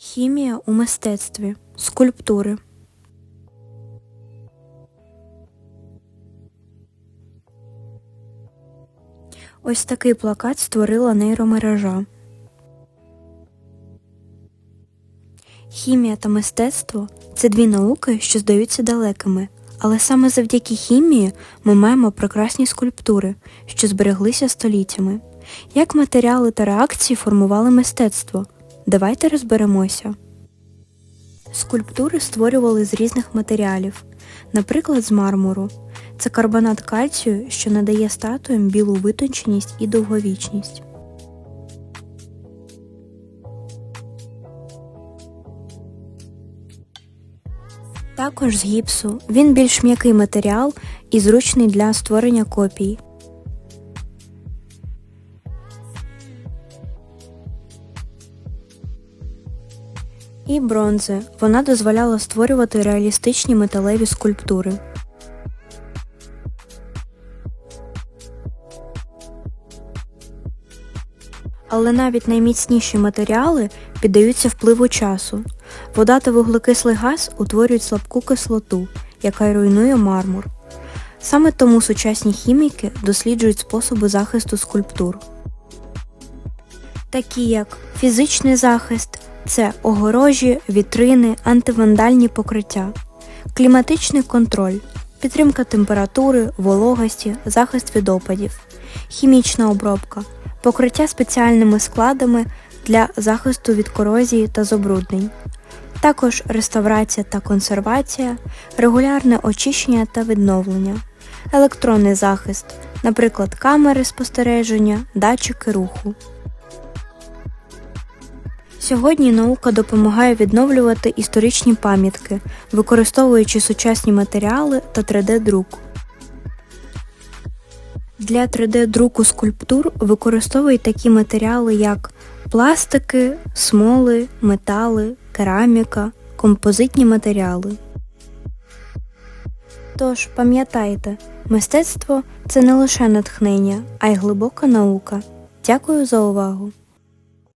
Хімія у мистецтві. Скульптури. Ось такий плакат створила нейромережа. Хімія та мистецтво це дві науки, що здаються далекими, але саме завдяки хімії ми маємо прекрасні скульптури, що збереглися століттями. Як матеріали та реакції формували мистецтво? Давайте розберемося. Скульптури створювали з різних матеріалів, наприклад, з мармуру. Це карбонат кальцію, що надає статуям білу витонченість і довговічність. Також з гіпсу. Він більш м'який матеріал і зручний для створення копій. І бронзи. Вона дозволяла створювати реалістичні металеві скульптури. Але навіть найміцніші матеріали піддаються впливу часу. Вода та вуглекислий газ утворюють слабку кислоту, яка й руйнує мармур. Саме тому сучасні хіміки досліджують способи захисту скульптур. Такі як фізичний захист, це огорожі, вітрини, антивандальні покриття, кліматичний контроль, підтримка температури, вологості, захист від опадів, хімічна обробка, покриття спеціальними складами для захисту від корозії та забруднень, також реставрація та консервація, регулярне очищення та відновлення, електронний захист, наприклад, камери спостереження, датчики руху. Сьогодні наука допомагає відновлювати історичні пам'ятки, використовуючи сучасні матеріали та 3D-друк. Для 3D-друку скульптур використовують такі матеріали, як пластики, смоли, метали, кераміка, композитні матеріали. Тож пам'ятайте, мистецтво це не лише натхнення, а й глибока наука. Дякую за увагу!